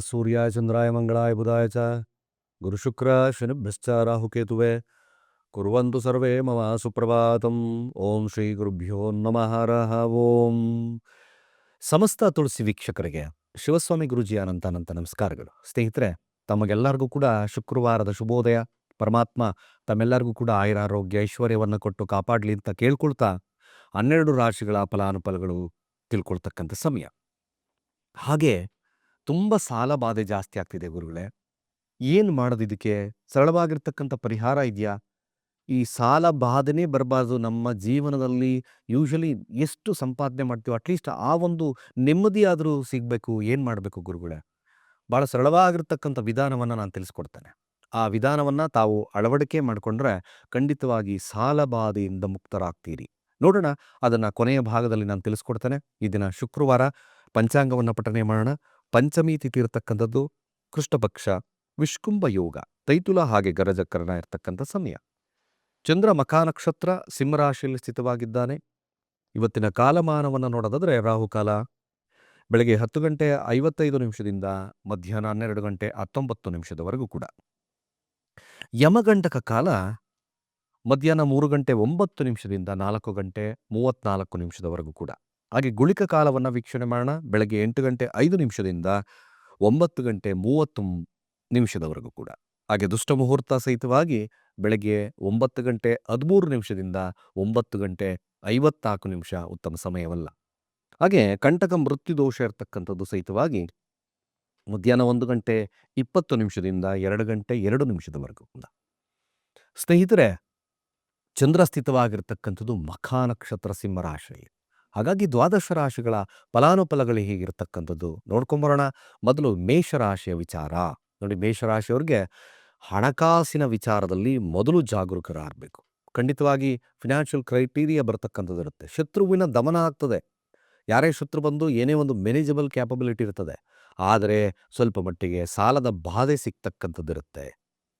ಸೂರ್ಯಾಯ ಚಂದ್ರಾಯ ಮಂಗಳಾಯ ಬುಧಾಯ ಚ ಗುರುಶುಕ್ರ ಶನಿಭ್ಯಶ್ಚ ರಾಹುಕೇತುವೆ ಕುರ್ವಂತು ಸರ್ವೇ ಮಮ ಸುಪ್ರಭಾತಂ ಓಂ ಶ್ರೀ ಗುರುಭ್ಯೋ ನಮಃ ರಹ ಓಂ ಸಮಸ್ತ ತುಳಸಿ ವೀಕ್ಷಕರಿಗೆ ಶಿವಸ್ವಾಮಿ ಗುರುಜಿ ಅನಂತ ಅನಂತ ನಮಸ್ಕಾರಗಳು. ಸ್ನೇಹಿತರೆ, ತಮಗೆಲ್ಲರಿಗೂ ಕೂಡ ಶುಕ್ರವಾರದ ಶುಭೋದಯ. ಪರಮಾತ್ಮ ತಮ್ಮೆಲ್ಲರಿಗೂ ಕೂಡ ಆಯುರಾರೋಗ್ಯ, ಐಶ್ವರ್ಯವನ್ನು ಕೊಟ್ಟು ಕಾಪಾಡಲಿ ಅಂತ ಕೇಳ್ಕೊಳ್ತಾ ಹನ್ನೆರಡು ರಾಶಿಗಳ ಫಲಾನುಫಲಗಳು ತಿಳ್ಕೊಳ್ತಕ್ಕಂಥ ಸಮಯ. ಹಾಗೆ ತುಂಬ ಸಾಲ ಬಾಧೆ ಜಾಸ್ತಿ ಆಗ್ತಿದೆ ಗುರುಗಳೇ. ಏನು ಮಾಡೋದು ಇದಕ್ಕೆ? ಸರಳವಾಗಿರ್ತಕ್ಕಂಥ ಪರಿಹಾರ ಇದೆಯಾ? ಈ ಸಾಲ ಬಾಧೆನೇ ಬರಬಾರ್ದು. ನಮ್ಮ ಜೀವನದಲ್ಲಿ ಯೂಶಲಿ ಎಷ್ಟು ಸಂಪಾದನೆ ಮಾಡ್ತೀವೋ ಅಟ್ಲೀಸ್ಟ್ ಆ ಒಂದು ನೆಮ್ಮದಿಯಾದರೂ ಸಿಗಬೇಕು. ಏನು ಮಾಡಬೇಕು ಗುರುಗಳೇ? ಭಾಳ ಸರಳವಾಗಿರ್ತಕ್ಕಂಥ ವಿಧಾನವನ್ನು ನಾನು ತಿಳಿಸ್ಕೊಡ್ತೇನೆ. ಆ ವಿಧಾನವನ್ನು ತಾವು ಅಳವಡಿಕೆ ಮಾಡಿಕೊಂಡ್ರೆ ಖಂಡಿತವಾಗಿ ಸಾಲ ಬಾಧೆಯಿಂದ ಮುಕ್ತರಾಗ್ತೀರಿ. ನೋಡೋಣ, ಅದನ್ನು ಕೊನೆಯ ಭಾಗದಲ್ಲಿ ನಾನು ತಿಳಿಸ್ಕೊಡ್ತೇನೆ. ಈ ದಿನ ಶುಕ್ರವಾರ ಪಂಚಾಂಗವನ್ನು ಪಠನೆ ಮಾಡೋಣ. ಪಂಚಮಿ ತಿಥಿ ಇರತಕ್ಕಂಥದ್ದು ಕೃಷ್ಣಪಕ್ಷ, ವಿಷ್ಕುಂಭ ಯೋಗ, ತೈತುಲ ಹಾಗೆ ಗರಜಕರಣ ಇರತಕ್ಕಂಥ ಸಮಯ. ಚಂದ್ರ ಮಖಾ ನಕ್ಷತ್ರ ಸಿಂಹರಾಶಿಯಲ್ಲಿ ಸ್ಥಿತವಾಗಿದ್ದಾನೆ. ಇವತ್ತಿನ ಕಾಲಮಾನವನ್ನು ನೋಡೋದಾದರೆ ರಾಹುಕಾಲ ಬೆಳಗ್ಗೆ ಹತ್ತು ಗಂಟೆ ಐವತ್ತೈದು ನಿಮಿಷದಿಂದ ಮಧ್ಯಾಹ್ನ ಹನ್ನೆರಡು ಗಂಟೆ ಹತ್ತೊಂಬತ್ತು ನಿಮಿಷದವರೆಗೂ ಕೂಡ. ಯಮಗಂಟಕ ಕಾಲ ಮಧ್ಯಾಹ್ನ ಮೂರು ಗಂಟೆ ಒಂಬತ್ತು ನಿಮಿಷದಿಂದ ನಾಲ್ಕು ಗಂಟೆ ಮೂವತ್ತ್ನಾಲ್ಕು ನಿಮಿಷದವರೆಗೂ ಕೂಡ. ಹಾಗೆ ಗುಳಿಕ ಕಾಲವನ್ನು ವೀಕ್ಷಣೆ ಮಾಡೋಣ. ಬೆಳಗ್ಗೆ ಎಂಟು ಗಂಟೆ ಐದು ನಿಮಿಷದಿಂದ ಒಂಬತ್ತು ಗಂಟೆ ಮೂವತ್ತು ನಿಮಿಷದವರೆಗೂ ಕೂಡ. ಹಾಗೆ ದುಷ್ಟ ಮುಹೂರ್ತ ಸಹಿತವಾಗಿ ಬೆಳಗ್ಗೆ ಒಂಬತ್ತು ಗಂಟೆ ಹದಿಮೂರು ನಿಮಿಷದಿಂದ ಒಂಬತ್ತು ಗಂಟೆ ಐವತ್ನಾಲ್ಕು ನಿಮಿಷ ಉತ್ತಮ ಸಮಯವಲ್ಲ. ಹಾಗೆ ಕಂಟಕ ಮೃತ್ಯು ದೋಷ ಇರತಕ್ಕಂಥದ್ದು ಸಹಿತವಾಗಿ ಮಧ್ಯಾಹ್ನ ಒಂದು ಗಂಟೆ ಇಪ್ಪತ್ತು ನಿಮಿಷದಿಂದ ಎರಡು ಗಂಟೆ ಎರಡು ನಿಮಿಷದವರೆಗೂ ಕೂಡ. ಸ್ನೇಹಿತರೆ ಚಂದ್ರ ಸ್ಥಿತವಾಗಿರ್ತಕ್ಕಂಥದ್ದು ಮಖಾ ನಕ್ಷತ್ರ ಸಿಂಹ ರಾಶಿಯಲ್ಲಿ ಹಾಗಾಗಿ ದ್ವಾದಶ ರಾಶಿಗಳ ಫಲಾನುಫಲಗಳು ಹೇಗಿರ್ತಕ್ಕಂಥದ್ದು ನೋಡ್ಕೊಂಬರೋಣ. ಮೊದಲು ಮೇಷರಾಶಿಯ ವಿಚಾರ. ನೋಡಿ ಮೇಷರಾಶಿಯವ್ರಿಗೆ ಹಣಕಾಸಿನ ವಿಚಾರದಲ್ಲಿ ಮೊದಲು ಜಾಗರೂಕರಾಗಬೇಕು. ಖಂಡಿತವಾಗಿ ಫಿನಾನ್ಷಿಯಲ್ ಕ್ರೈಟೀರಿಯಾ ಬರ್ತಕ್ಕಂಥದ್ದು ಇರುತ್ತೆ. ಶತ್ರುವಿನ ದಮನ ಆಗ್ತದೆ. ಯಾರೇ ಶತ್ರು ಬಂದು ಏನೇ ಒಂದು ಮ್ಯಾನೇಜಬಲ್ ಕ್ಯಾಪಬಿಲಿಟಿ ಇರ್ತದೆ. ಆದರೆ ಸ್ವಲ್ಪ ಮಟ್ಟಿಗೆ ಸಾಲದ ಬಾಧೆ ಸಿಗ್ತಕ್ಕಂಥದ್ದು ಇರುತ್ತೆ.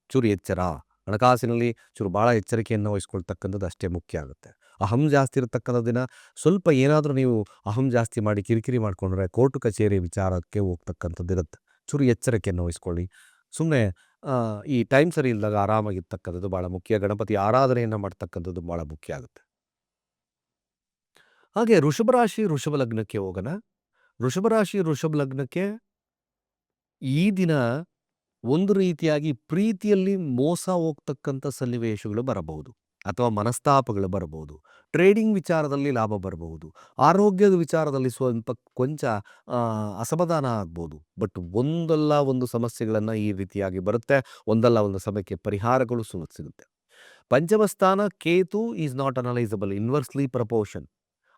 ಚೂರು ಎಚ್ಚರ. ಹಣಕಾಸಿನಲ್ಲಿ ಚೂರು ಭಾಳ ಎಚ್ಚರಿಕೆಯನ್ನು ವಹಿಸ್ಕೊಳ್ತಕ್ಕಂಥದ್ದು ಅಷ್ಟೇ ಮುಖ್ಯ ಆಗುತ್ತೆ. ಅಹಂ ಜಾಸ್ತಿ ಇರತಕ್ಕಂಥ ದಿನ ಸ್ವಲ್ಪ ಏನಾದರೂ ನೀವು ಅಹಂ ಜಾಸ್ತಿ ಮಾಡಿ ಕಿರಿಕಿರಿ ಮಾಡಿಕೊಂಡ್ರೆ ಕೋರ್ಟು ಕಚೇರಿ ವಿಚಾರಕ್ಕೆ ಹೋಗ್ತಕ್ಕಂಥದ್ದು ಇರುತ್ತೆ. ಚೂರು ಎಚ್ಚರಿಕೆಯನ್ನು ವಹಿಸ್ಕೊಳ್ಳಿ. ಸುಮ್ಮನೆ ಈ ಟೈಮ್ ಸರಿ ಇಲ್ಲದಾಗ ಆರಾಮಾಗಿರ್ತಕ್ಕಂಥದ್ದು ಭಾಳ ಮುಖ್ಯ. ಗಣಪತಿ ಆರಾಧನೆಯನ್ನು ಮಾಡ್ತಕ್ಕಂಥದ್ದು ಭಾಳ ಮುಖ್ಯ ಆಗುತ್ತೆ. ಹಾಗೆ ವೃಷಭ ರಾಶಿ ವೃಷಭ ಲಗ್ನಕ್ಕೆ ಹೋಗೋಣ. ವೃಷಭ ರಾಶಿ ವೃಷಭ ಲಗ್ನಕ್ಕೆ ಈ ದಿನ ಒಂದು ರೀತಿಯಾಗಿ ಪ್ರೀತಿಯಲ್ಲಿ ಮೋಸ ಹೋಗ್ತಕ್ಕಂಥ ಸನ್ನಿವೇಶಗಳು ಬರಬಹುದು. ಅಥವಾ ಮನಸ್ತಾಪಗಳು ಬರಬಹುದು. ಟ್ರೇಡಿಂಗ್ ವಿಚಾರದಲ್ಲಿ ಲಾಭ ಬರಬಹುದು. ಆರೋಗ್ಯದ ವಿಚಾರದಲ್ಲಿ ಸ್ವಲ್ಪ ಕೊಂಚ ಅಸಮಾಧಾನ ಆಗ್ಬೋದು. ಬಟ್ ಒಂದಲ್ಲ ಒಂದು ಸಮಸ್ಯೆಗಳನ್ನು ಈ ರೀತಿಯಾಗಿ ಬರುತ್ತೆ. ಒಂದಲ್ಲ ಒಂದು ಸಮಯಕ್ಕೆ ಪರಿಹಾರಗಳು ಸು, ಸಿಗುತ್ತೆ. ಪಂಚಮಸ್ಥಾನ Ketu is not analysable, inversely proportion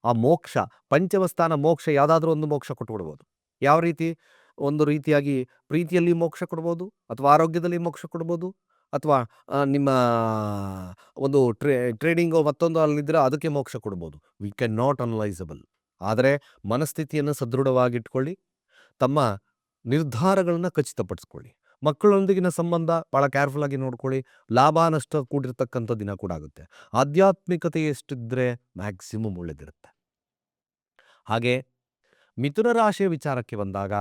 ಆ ಮೋಕ್ಷ, ಪಂಚಮಸ್ಥಾನ ಮೋಕ್ಷ, ಯಾವುದಾದ್ರೂ ಒಂದು ಮೋಕ್ಷ ಕೊಟ್ಬಿಡ್ಬೋದು. ಯಾವ ರೀತಿ? ಒಂದು ರೀತಿಯಾಗಿ ಪ್ರೀತಿಯಲ್ಲಿ ಮೋಕ್ಷ ಕೊಡ್ಬೋದು ಅಥವಾ ಆರೋಗ್ಯದಲ್ಲಿ ಮೋಕ್ಷ ಕೊಡ್ಬೋದು. ಅಥವಾ ನಿಮ್ಮ, ಒಂದು ಟ್ರೇ, ಟ್ರೇಡಿಂಗು ಮತ್ತೊಂದು ಅಲ್ಲಿದ್ದರೆ ಅದಕ್ಕೆ ಮೋಕ್ಷ ಕೊಡ್ಬೋದು. ವಿ ಕ್ಯಾನ್ ನಾಟ್ ಅನಲೈಸಬಲ್ ಆದರೆ ಮನಸ್ಥಿತಿಯನ್ನು ಸದೃಢವಾಗಿಟ್ಕೊಳ್ಳಿ, ತಮ್ಮ ನಿರ್ಧಾರಗಳನ್ನು ಖಚಿತಪಡಿಸ್ಕೊಳ್ಳಿ. ಮಕ್ಕಳೊಂದಿಗಿನ ಸಂಬಂಧ ಭಾಳ ಕೇರ್ಫುಲ್ಲಾಗಿ ನೋಡ್ಕೊಳ್ಳಿ. ಲಾಭ ನಷ್ಟ ಕೂಡಿರ್ತಕ್ಕಂಥ ದಿನ ಕೂಡ ಆಗುತ್ತೆ. ಆಧ್ಯಾತ್ಮಿಕತೆ ಎಷ್ಟಿದ್ರೆ ಮ್ಯಾಕ್ಸಿಮಮ್ ಒಳ್ಳೆದಿರುತ್ತೆ. ಹಾಗೆ ಮಿಥುನ ರಾಶಿಯ ವಿಚಾರಕ್ಕೆ ಬಂದಾಗ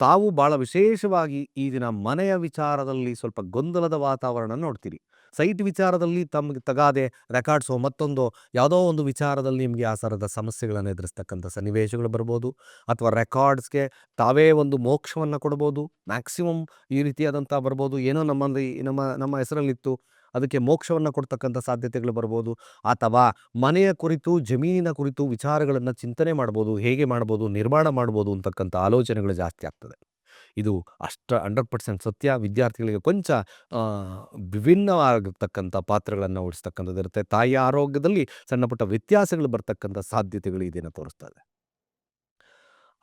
ತಾವು ಬಹಳ ವಿಶೇಷವಾಗಿ ಈ ದಿನ ಮನೆಯ ವಿಚಾರದಲ್ಲಿ ಸ್ವಲ್ಪ ಗೊಂದಲದ ವಾತಾವರಣ ನೋಡ್ತೀರಿ. ಸೈಟ್ ವಿಚಾರದಲ್ಲಿ ತಮಗೆ ತಗಾದೆ ರೆಕಾರ್ಡ್ಸೋ ಮತ್ತೊಂದು ಯಾವುದೋ ಒಂದು ವಿಚಾರದಲ್ಲಿ ನಿಮಗೆ ಆ ಥರದ ಸಮಸ್ಯೆಗಳನ್ನು ಎದುರಿಸ್ತಕ್ಕಂಥ ಸನ್ನಿವೇಶಗಳು ಬರ್ಬೋದು. ಅಥವಾ ರೆಕಾರ್ಡ್ಸ್ಗೆ ತಾವೇ ಒಂದು ಮೋಕ್ಷವನ್ನು ಕೊಡ್ಬೋದು. ಮ್ಯಾಕ್ಸಿಮಮ್ ಈ ರೀತಿಯಾದಂಥ ಬರ್ಬೋದು. ಏನೋ ನಮ್ಮಲ್ಲಿ ನಮ್ಮ ನಮ್ಮ ಹೆಸರಲ್ಲಿತ್ತು. ಅದಕ್ಕೆ ಮೋಕ್ಷವನ್ನು ಕೊಡ್ತಕ್ಕಂಥ ಸಾಧ್ಯತೆಗಳು ಬರ್ಬೋದು. ಅಥವಾ ಮನೆಯ ಕುರಿತು, ಜಮೀನಿನ ಕುರಿತು ವಿಚಾರಗಳನ್ನು ಚಿಂತನೆ ಮಾಡ್ಬೋದು, ಹೇಗೆ ಮಾಡ್ಬೋದು, ನಿರ್ಮಾಣ ಮಾಡ್ಬೋದು ಅಂತಕ್ಕಂಥ ಆಲೋಚನೆಗಳು ಜಾಸ್ತಿ ಆಗ್ತದೆ. ಇದು ಅಷ್ಟ ಹಂಡ್ರೆಡ್ ಪರ್ಸೆಂಟ್ ಸತ್ಯ. ವಿದ್ಯಾರ್ಥಿಗಳಿಗೆ ಕೊಂಚ ವಿಭಿನ್ನವಾಗಿರ್ತಕ್ಕಂಥ ಪಾತ್ರಗಳನ್ನು ಓಡಿಸ್ತಕ್ಕಂಥದ್ದು ಇರುತ್ತೆ. ತಾಯಿಯ ಆರೋಗ್ಯದಲ್ಲಿ ಸಣ್ಣ ಪುಟ್ಟ ವ್ಯತ್ಯಾಸಗಳು ಬರ್ತಕ್ಕಂಥ ಸಾಧ್ಯತೆಗಳು ಇದನ್ನು ತೋರಿಸ್ತದೆ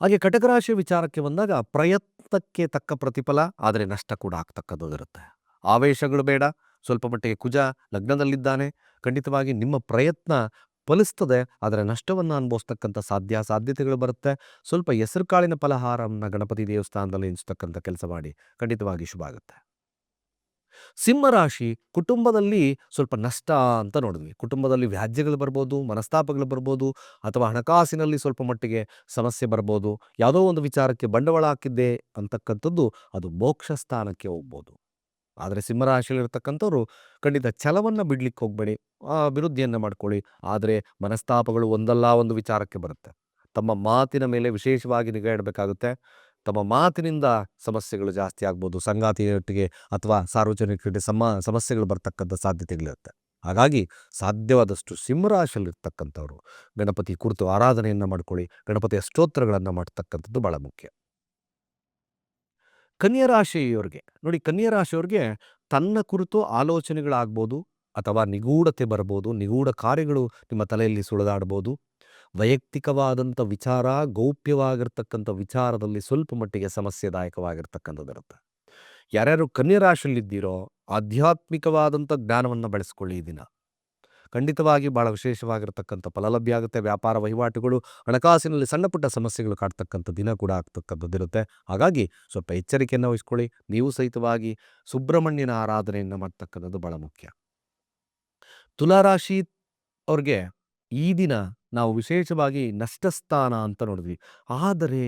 ಹಾಗೆ ಕಟಕರಾಶಿ ವಿಚಾರಕ್ಕೆ ಬಂದಾಗ ಪ್ರಯತ್ನಕ್ಕೆ ತಕ್ಕ ಪ್ರತಿಫಲ, ಆದರೆ ನಷ್ಟ ಕೂಡ ಆಗ್ತಕ್ಕಂಥದ್ದು ಇರುತ್ತೆ. ಆವೇಶಗಳು ಬೇಡ. ಸ್ವಲ್ಪ ಮಟ್ಟಿಗೆ ಕುಜ ಲಗ್ನದಲ್ಲಿದ್ದಾನೆ. ಖಂಡಿತವಾಗಿ ನಿಮ್ಮ ಪ್ರಯತ್ನ ಫಲಿಸ್ತದೆ. ಆದರೆ ನಷ್ಟವನ್ನು ಅನುಭವಿಸ್ತಕ್ಕಂಥ ಸಾಧ್ಯ, ಸಾಧ್ಯತೆಗಳು ಬರುತ್ತೆ. ಸ್ವಲ್ಪ ಹೆಸರು ಕಾಳಿನ ಫಲಹಾರವನ್ನು ಗಣಪತಿ ದೇವಸ್ಥಾನದಲ್ಲಿ ಎನಿಸ್ತಕ್ಕಂಥ ಕೆಲಸ ಮಾಡಿ ಖಂಡಿತವಾಗಿ ಶುಭ ಆಗುತ್ತೆ. ಸಿಂಹರಾಶಿ ಕುಟುಂಬದಲ್ಲಿ ಸ್ವಲ್ಪ ನಷ್ಟ ಅಂತ ನೋಡಿದ್ವಿ. ಕುಟುಂಬದಲ್ಲಿ ವ್ಯಾಜ್ಯಗಳು ಬರ್ಬೋದು, ಮನಸ್ತಾಪಗಳು ಬರ್ಬೋದು, ಅಥವಾ ಹಣಕಾಸಿನಲ್ಲಿ ಸ್ವಲ್ಪ ಮಟ್ಟಿಗೆ ಸಮಸ್ಯೆ ಬರ್ಬೋದು. ಯಾವುದೋ ಒಂದು ವಿಚಾರಕ್ಕೆ ಬಂಡವಾಳ ಹಾಕಿದ್ದೆ ಅಂತಕ್ಕಂಥದ್ದು ಅದು ಮೋಕ್ಷ ಸ್ಥಾನಕ್ಕೆ ಹೋಗ್ಬೋದು. ಆದರೆ ಸಿಂಹರಾಶಿಯಲ್ಲಿರ್ತಕ್ಕಂಥವ್ರು ಖಂಡಿತ ಛಲವನ್ನು ಬಿಡ್ಲಿಕ್ಕೆ ಹೋಗಬೇಡಿ. ಅಭಿವೃದ್ಧಿಯನ್ನು ಮಾಡ್ಕೊಳ್ಳಿ. ಆದರೆ ಮನಸ್ತಾಪಗಳು ಒಂದಲ್ಲ ಒಂದು ವಿಚಾರಕ್ಕೆ ಬರುತ್ತೆ. ತಮ್ಮ ಮಾತಿನ ಮೇಲೆ ವಿಶೇಷವಾಗಿ ನಿಗಾ ಇಡಬೇಕಾಗುತ್ತೆ. ತಮ್ಮ ಮಾತಿನಿಂದ ಸಮಸ್ಯೆಗಳು ಜಾಸ್ತಿ ಆಗ್ಬೋದು, ಸಂಗಾತಿಯೊಟ್ಟಿಗೆ ಅಥವಾ ಸಾರ್ವಜನಿಕರಿಗೆ ಸಮ, ಸಮಸ್ಯೆಗಳು ಬರ್ತಕ್ಕಂಥ ಸಾಧ್ಯತೆಗಳಿರುತ್ತೆ. ಹಾಗಾಗಿ ಸಾಧ್ಯವಾದಷ್ಟು ಸಿಂಹರಾಶಿಯಲ್ಲಿರ್ತಕ್ಕಂಥವ್ರು ಗಣಪತಿ ಕುರಿತು ಆರಾಧನೆಯನ್ನು ಮಾಡ್ಕೊಳ್ಳಿ, ಗಣಪತಿಯ ಸ್ತೋತ್ರಗಳನ್ನು ಮಾಡ್ತಕ್ಕಂಥದ್ದು ಭಾಳ ಮುಖ್ಯ. ಕನ್ಯಾ ರಾಶಿಯವರಿಗೆ. ನೋಡಿ ಕನ್ಯಾ ರಾಶಿಯವ್ರಿಗೆ ತನ್ನ ಕುರಿತು ಆಲೋಚನೆಗಳಾಗ್ಬೋದು, ಅಥವಾ ನಿಗೂಢತೆ ಬರ್ಬೋದು, ನಿಗೂಢ ಕಾರ್ಯಗಳು ನಿಮ್ಮ ತಲೆಯಲ್ಲಿ ಸುಳಿದಾಡ್ಬೋದು. ವೈಯಕ್ತಿಕವಾದಂಥ ವಿಚಾರ, ಗೌಪ್ಯವಾಗಿರ್ತಕ್ಕಂಥ ವಿಚಾರದಲ್ಲಿ ಸ್ವಲ್ಪ ಮಟ್ಟಿಗೆ ಸಮಸ್ಯೆದಾಯಕವಾಗಿರ್ತಕ್ಕಂಥದ್ದಿರುತ್ತೆ ಯಾರ್ಯಾರು ಕನ್ಯಾ ರಾಶಿಯಲ್ಲಿದ್ದೀರೋ, ಆಧ್ಯಾತ್ಮಿಕವಾದಂಥ ಜ್ಞಾನವನ್ನು ಬೆಳೆಸ್ಕೊಳ್ಳಿ ದಿನ. ಖಂಡಿತವಾಗಿ ಭಾಳ ವಿಶೇಷವಾಗಿರತಕ್ಕಂಥ ಫಲಲಭ್ಯ ಆಗುತ್ತೆ. ವ್ಯಾಪಾರ ವಹಿವಾಟುಗಳು, ಹಣಕಾಸಿನಲ್ಲಿ ಸಣ್ಣ ಪುಟ್ಟ ಸಮಸ್ಯೆಗಳು ಕಾಡ್ತಕ್ಕಂಥ ದಿನ ಕೂಡ ಆಗ್ತಕ್ಕಂಥದ್ದಿರುತ್ತೆ. ಹಾಗಾಗಿ ಸ್ವಲ್ಪ ಎಚ್ಚರಿಕೆಯನ್ನು ವಹಿಸ್ಕೊಳ್ಳಿ. ನೀವು ಸಹಿತವಾಗಿ ಸುಬ್ರಹ್ಮಣ್ಯನ ಆರಾಧನೆಯನ್ನು ಮಾಡ್ತಕ್ಕಂಥದ್ದು ಭಾಳ ಮುಖ್ಯ. ತುಲಾರಾಶಿ ಅವ್ರಿಗೆ ಈ ದಿನ ನಾವು ವಿಶೇಷವಾಗಿ ನಷ್ಟಸ್ಥಾನ ಅಂತ ನೋಡಿದ್ವಿ. ಆದರೆ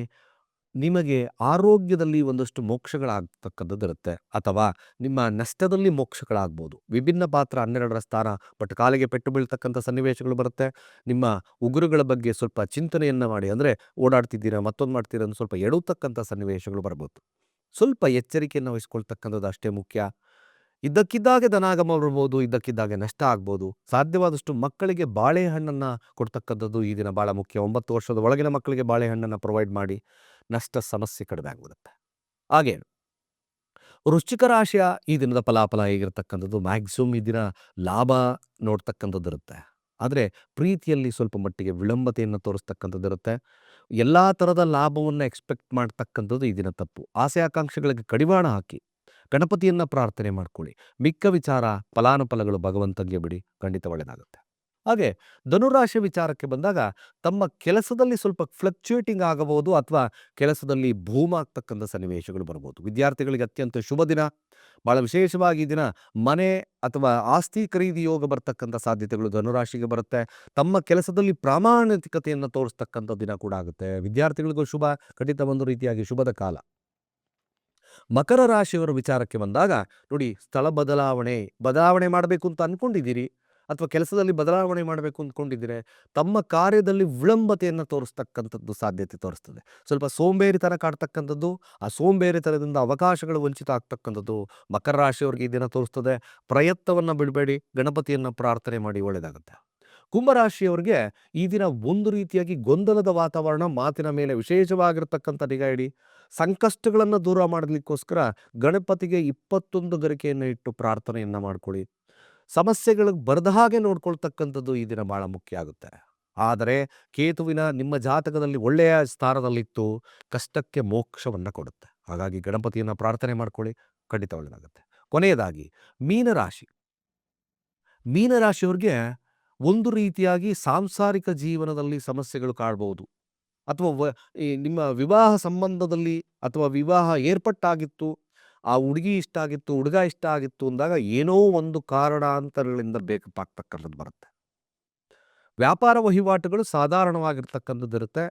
ನಿಮಗೆ ಆರೋಗ್ಯದಲ್ಲಿ ಒಂದಷ್ಟು ಮೋಕ್ಷಗಳಾಗ್ತಕ್ಕಂಥದ್ದು ಇರುತ್ತೆ. ಅಥವಾ ನಿಮ್ಮ ನಷ್ಟದಲ್ಲಿ ಮೋಕ್ಷಗಳಾಗ್ಬೋದು. ವಿಭಿನ್ನ ಪಾತ್ರ ಹನ್ನೆರಡರ ಸ್ಥಾನ, ಬಟ್ ಕಾಲಿಗೆ ಪೆಟ್ಟು ಬೀಳ್ತಕ್ಕಂಥ ಸನ್ನಿವೇಶಗಳು ಬರುತ್ತೆ. ನಿಮ್ಮ ಉಗುರುಗಳ ಬಗ್ಗೆ ಸ್ವಲ್ಪ ಚಿಂತನೆಯನ್ನು ಮಾಡಿ, ಅಂದರೆ ಓಡಾಡ್ತಿದ್ದೀರಾ, ಮತ್ತೊಂದು ಮಾಡ್ತೀರಾ ಅಂತ ಸ್ವಲ್ಪ ಎಡುತಕ್ಕಂಥ ಸನ್ನಿವೇಶಗಳು ಬರ್ಬೋದು. ಸ್ವಲ್ಪ ಎಚ್ಚರಿಕೆಯನ್ನು ವಹಿಸ್ಕೊಳ್ತಕ್ಕಂಥದ್ದು ಅಷ್ಟೇ ಮುಖ್ಯ. ಇದ್ದಕ್ಕಿದ್ದಾಗೆ ಧನಾಗಮ ಬರ್ಬೋದು, ಇದ್ದಕ್ಕಿದ್ದಾಗೆ ನಷ್ಟ ಆಗ್ಬೋದು. ಸಾಧ್ಯವಾದಷ್ಟು ಮಕ್ಕಳಿಗೆ ಬಾಳೆಹಣ್ಣನ್ನು ಕೊಡ್ತಕ್ಕಂಥದ್ದು ಈ ದಿನ ಭಾಳ ಮುಖ್ಯ. ಒಂಬತ್ತು ವರ್ಷದ ಒಳಗಿನ ಮಕ್ಕಳಿಗೆ ಬಾಳೆಹಣ್ಣನ್ನು ಪ್ರೊವೈಡ್ ಮಾಡಿ. ನಷ್ಟ ಸಮಸ್ಯೆ ಕಡಿಮೆ ಆಗಿಬಿಡುತ್ತೆ. ಹಾಗೆ ವೃಶ್ಚಿಕ ರಾಶಿಯ ಈ ದಿನದ ಫಲಾಫಲ ಹೇಗಿರ್ತಕ್ಕಂಥದ್ದು? ಮ್ಯಾಕ್ಸಿಮಮ್ ಈ ದಿನ ಲಾಭ ನೋಡ್ತಕ್ಕಂಥದ್ದು ಇರುತ್ತೆ ಆದರೆ ಪ್ರೀತಿಯಲ್ಲಿ ಸ್ವಲ್ಪ ಮಟ್ಟಿಗೆ ವಿಳಂಬತೆಯನ್ನು ತೋರಿಸ್ತಕ್ಕಂಥದ್ದಿರುತ್ತೆ. ಎಲ್ಲ ಥರದ ಲಾಭವನ್ನು ಎಕ್ಸ್ಪೆಕ್ಟ್ ಮಾಡ್ತಕ್ಕಂಥದ್ದು ಈ ದಿನ ತಪ್ಪು. ಆಸೆ ಆಕಾಂಕ್ಷೆಗಳಿಗೆ ಕಡಿವಾಣ ಹಾಕಿ ಗಣಪತಿಯನ್ನು ಪ್ರಾರ್ಥನೆ ಮಾಡ್ಕೊಳ್ಳಿ. ಮಿಕ್ಕ ವಿಚಾರ ಫಲಾನುಫಲಗಳು ಭಗವಂತನಿಗೆ ಬಿಡಿ. ಖಂಡಿತ ಒಳ್ಳೆಯದಾಗುತ್ತೆ ಹಾಗೆ ಧನುರಾಶಿ ವಿಚಾರಕ್ಕೆ ಬಂದಾಗ ತಮ್ಮ ಕೆಲಸದಲ್ಲಿ ಸ್ವಲ್ಪ ಫ್ಲಕ್ಚುಯೇಟಿಂಗ್ ಆಗಬಹುದು ಅಥವಾ ಕೆಲಸದಲ್ಲಿ ಭೂಮ ಆಗ್ತಕ್ಕಂಥ ಸನ್ನಿವೇಶಗಳು ಬರ್ಬೋದು ವಿದ್ಯಾರ್ಥಿಗಳಿಗೆ ಅತ್ಯಂತ ಶುಭ ದಿನ. ಭಾಳ ವಿಶೇಷವಾಗಿ ದಿನ ಮನೆ ಅಥವಾ ಆಸ್ತಿ ಖರೀದಿ ಯೋಗ ಬರ್ತಕ್ಕಂಥ ಸಾಧ್ಯತೆಗಳು ಧನುರಾಶಿಗೆ ಬರುತ್ತೆ. ತಮ್ಮ ಕೆಲಸದಲ್ಲಿ ಪ್ರಾಮಾಣಿಕತೆಯನ್ನು ತೋರಿಸ್ತಕ್ಕಂಥ ದಿನ ಕೂಡ ಆಗುತ್ತೆ. ವಿದ್ಯಾರ್ಥಿಗಳಿಗೂ ಶುಭ, ಖಂಡಿತ ಒಂದು ರೀತಿಯಾಗಿ ಶುಭದ ಕಾಲ. ಮಕರ ರಾಶಿಯವರ ವಿಚಾರಕ್ಕೆ ಬಂದಾಗ ನೋಡಿ ಸ್ಥಳ ಬದಲಾವಣೆ ಬದಲಾವಣೆ ಮಾಡಬೇಕು ಅಂತ ಅಂದ್ಕೊಂಡಿದ್ದೀರಿ ಅಥವಾ ಕೆಲಸದಲ್ಲಿ ಬದಲಾವಣೆ ಮಾಡಬೇಕು ಅಂದ್ಕೊಂಡಿದ್ರೆ, ತಮ್ಮ ಕಾರ್ಯದಲ್ಲಿ ವಿಳಂಬತೆಯನ್ನು ತೋರಿಸ್ತಕ್ಕಂಥದ್ದು ಸಾಧ್ಯತೆ ತೋರಿಸ್ತದೆ. ಸ್ವಲ್ಪ ಸೋಂಬೇರಿತನ ಕಾಡ್ತಕ್ಕಂಥದ್ದು, ಆ ಸೋಂಬೇರಿತನದಿಂದ ಅವಕಾಶಗಳು ವಂಚಿತ ಆಗ್ತಕ್ಕಂಥದ್ದು ಮಕರ ರಾಶಿಯವರಿಗೆ ಈ ದಿನ ತೋರಿಸ್ತದೆ. ಪ್ರಯತ್ನವನ್ನು ಬಿಡಬೇಡಿ, ಗಣಪತಿಯನ್ನು ಪ್ರಾರ್ಥನೆ ಮಾಡಿ ಒಳ್ಳೆಯದಾಗುತ್ತೆ ಕುಂಭರಾಶಿಯವರಿಗೆ ಈ ದಿನ ಒಂದು ರೀತಿಯಾಗಿ ಗೊಂದಲದ ವಾತಾವರಣ, ಮಾತಿನ ಮೇಲೆ ವಿಶೇಷವಾಗಿರ್ತಕ್ಕಂಥ ನಿಗಾ ಇಡಿ. ಸಂಕಷ್ಟಗಳನ್ನು ದೂರ ಮಾಡಲಿಕ್ಕೋಸ್ಕರ ಗಣಪತಿಗೆ ಇಪ್ಪತ್ತೊಂದು ಗರಿಕೆಯನ್ನು ಇಟ್ಟು ಪ್ರಾರ್ಥನೆಯನ್ನು ಮಾಡ್ಕೊಳ್ಳಿ. ಸಮಸ್ಯೆಗಳಿಗೆ ಬರದ ಹಾಗೆ ನೋಡ್ಕೊಳ್ತಕ್ಕಂಥದ್ದು ಈ ದಿನ ಭಾಳ ಮುಖ್ಯ ಆಗುತ್ತೆ. ಆದರೆ ಕೇತುವಿನ ನಿಮ್ಮ ಜಾತಕದಲ್ಲಿ ಒಳ್ಳೆಯ ಸ್ಥಾನದಲ್ಲಿತ್ತು, ಕಷ್ಟಕ್ಕೆ ಮೋಕ್ಷವನ್ನು ಕೊಡುತ್ತೆ. ಹಾಗಾಗಿ ಗಣಪತಿಯನ್ನು ಪ್ರಾರ್ಥನೆ ಮಾಡ್ಕೊಳ್ಳಿ, ಖಂಡಿತ ಒಳ್ಳೆಯದಾಗುತ್ತೆ ಕೊನೆಯದಾಗಿ, ಮೀನರಾಶಿ. ಮೀನರಾಶಿಯವ್ರಿಗೆ ಒಂದು ರೀತಿಯಾಗಿ ಸಾಂಸಾರಿಕ ಜೀವನದಲ್ಲಿ ಸಮಸ್ಯೆಗಳು ಕಾಡ್ಬೋದು ಅಥವಾ ನಿಮ್ಮ ವಿವಾಹ ಸಂಬಂಧದಲ್ಲಿ ಅಥವಾ ವಿವಾಹ ಏರ್ಪಟ್ಟಾಗಿತ್ತು ಆ ಹುಡುಗಿ ಇಷ್ಟ ಆಗಿತ್ತು, ಹುಡುಗ ಇಷ್ಟ ಆಗಿತ್ತು ಅಂದಾಗ ಏನೋ ಒಂದು ಕಾರಣಾಂತರಗಳಿಂದ ಬೇಕಾಗ್ತಕ್ಕಂಥದ್ದು ಬರುತ್ತೆ. ವ್ಯಾಪಾರ ವಹಿವಾಟುಗಳು ಸಾಧಾರಣವಾಗಿರ್ತಕ್ಕಂಥದ್ದಿರುತ್ತೆ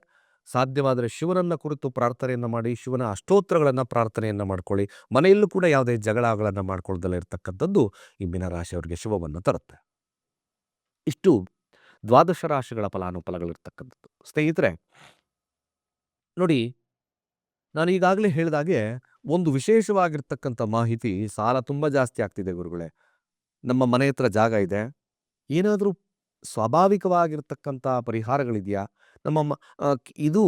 ಸಾಧ್ಯವಾದರೆ ಶಿವನನ್ನು ಕುರಿತು ಪ್ರಾರ್ಥನೆಯನ್ನು ಮಾಡಿ, ಶಿವನ ಅಷ್ಟೋತ್ರಗಳನ್ನು ಪ್ರಾರ್ಥನೆಯನ್ನು ಮಾಡ್ಕೊಳ್ಳಿ. ಮನೆಯಲ್ಲೂ ಕೂಡ ಯಾವುದೇ ಜಗಳಗಳನ್ನು ಮಾಡ್ಕೊಳ್ದಲ್ಲೇ ಇರತಕ್ಕಂಥದ್ದು ಈ ಮೀನರಾಶಿಯವರಿಗೆ ಶುಭವನ್ನು ತರುತ್ತೆ. ಇಷ್ಟು ದ್ವಾದಶ ರಾಶಿಗಳ ಫಲಾನುಫಲಗಳಿರ್ತಕ್ಕಂಥದ್ದು. ಸ್ನೇಹಿತರೆ, ನೋಡಿ, ನಾನು ಈಗಾಗಲೇ ಹೇಳಿದಾಗೆ ಒಂದು ವಿಶೇಷವಾಗಿರ್ತಕ್ಕಂಥ ಮಾಹಿತಿ ಸಾಲ ತುಂಬ ಜಾಸ್ತಿ ಆಗ್ತಿದೆ ಗುರುಗಳೇ. ನಮ್ಮ ಮನೆ ಹತ್ರ ಜಾಗ ಇದೆ. ಏನಾದರೂ ಸ್ವಾಭಾವಿಕವಾಗಿರ್ತಕ್ಕಂಥ ಪರಿಹಾರಗಳಿದೆಯಾ? ನಮ್ಮ ಇದು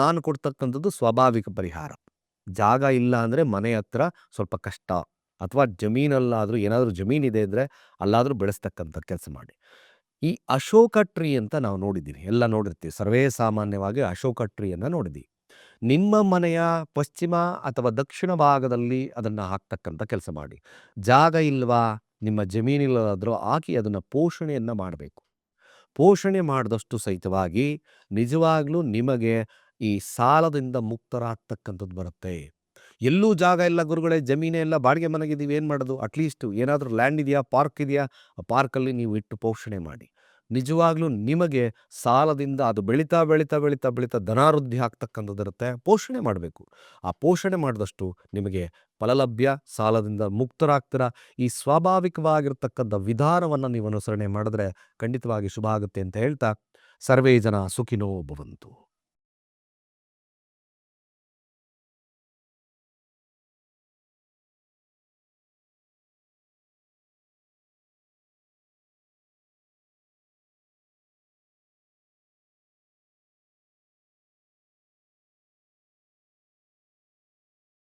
ನಾನು ಕೊಡ್ತಕ್ಕಂಥದ್ದು ಸ್ವಾಭಾವಿಕ ಪರಿಹಾರ. ಜಾಗ ಇಲ್ಲ ಅಂದರೆ ಮನೆ ಹತ್ರ ಸ್ವಲ್ಪ ಕಷ್ಟ. ಅಥವಾ ಜಮೀನಲ್ಲಾದರೂ ಏನಾದರೂ ಜಮೀನಿದೆ ಅಂದರೆ ಅಲ್ಲಾದರೂ ಬೆಳೆಸ್ತಕ್ಕಂಥ ಕೆಲಸ ಮಾಡಿ. ಈ ಅಶೋಕ ಟ್ರೀ ಅಂತ ನಾವು ನೋಡಿದ್ದೀವಿ. ಎಲ್ಲ ನೋಡಿರ್ತೀವಿ. ಸರ್ವೇ ಸಾಮಾನ್ಯವಾಗಿ ಅಶೋಕ ಟ್ರೀಯನ್ನು ನೋಡಿದ್ದೀವಿ. ನಿಮ್ಮ ಮನೆಯ ಪಶ್ಚಿಮ ಅಥವಾ ದಕ್ಷಿಣ ಭಾಗದಲ್ಲಿ ಅದನ್ನು ಹಾಕ್ತಕ್ಕಂಥ ಕೆಲಸ ಮಾಡಿ. ಜಾಗ ಇಲ್ವಾ, ನಿಮ್ಮ ಜಮೀನಿಲ್ಲದಾದರೂ ಹಾಕಿ ಅದನ್ನು ಪೋಷಣೆಯನ್ನು ಮಾಡಬೇಕು. ಪೋಷಣೆ ಮಾಡಿದಷ್ಟು ಸಹಿತವಾಗಿ ನಿಜವಾಗ್ಲೂ ನಿಮಗೆ ಈ ಸಾಲದಿಂದ ಮುಕ್ತರಾಗ್ತಕ್ಕಂಥದ್ದು ಬರುತ್ತೆ. ಎಲ್ಲೂ ಜಾಗ ಇಲ್ಲ ಗುರುಗಳೇ, ಜಮೀನೇ ಇಲ್ಲ, ಬಾಡಿಗೆ ಮನೆಗಿದ್ದೀವಿ, ಏನು ಮಾಡೋದು? ಅಟ್ಲೀಸ್ಟ್ ಏನಾದರೂ ಲ್ಯಾಂಡ್ ಇದೆಯಾ ಪಾರ್ಕ್ ಇದೆಯಾ? ಆ ಪಾರ್ಕಲ್ಲಿ ನೀವು ಇಟ್ಟು ಪೋಷಣೆ ಮಾಡಿ. ನಿಜವಾಗ್ಲೂ ನಿಮಗೆ ಸಾಲದಿಂದ ಅದು ಬೆಳೀತಾ ಬೆಳೀತಾ ಬೆಳೀತಾ ಬೆಳೀತಾ ಧನಾವೃದ್ಧಿ ಆಗ್ತಕ್ಕಂಥದ್ದಿರುತ್ತೆ ಪೋಷಣೆ ಮಾಡಬೇಕು. ಆ ಪೋಷಣೆ ಮಾಡಿದಷ್ಟು ನಿಮಗೆ ಫಲಲಭ್ಯ, ಸಾಲದಿಂದ ಮುಕ್ತರಾಗ್ತೀರ? ಈ ಸ್ವಾಭಾವಿಕವಾಗಿರ್ತಕ್ಕಂಥ ವಿಧಾನವನ್ನು ನೀವು ಅನುಸರಣೆ ಮಾಡಿದ್ರೆ ಖಂಡಿತವಾಗಿ ಶುಭ ಆಗುತ್ತೆ ಅಂತ ಹೇಳ್ತಾ, ಸರ್ವೇ ಜನ ಸುಖಿನೋ ಭವಂತು.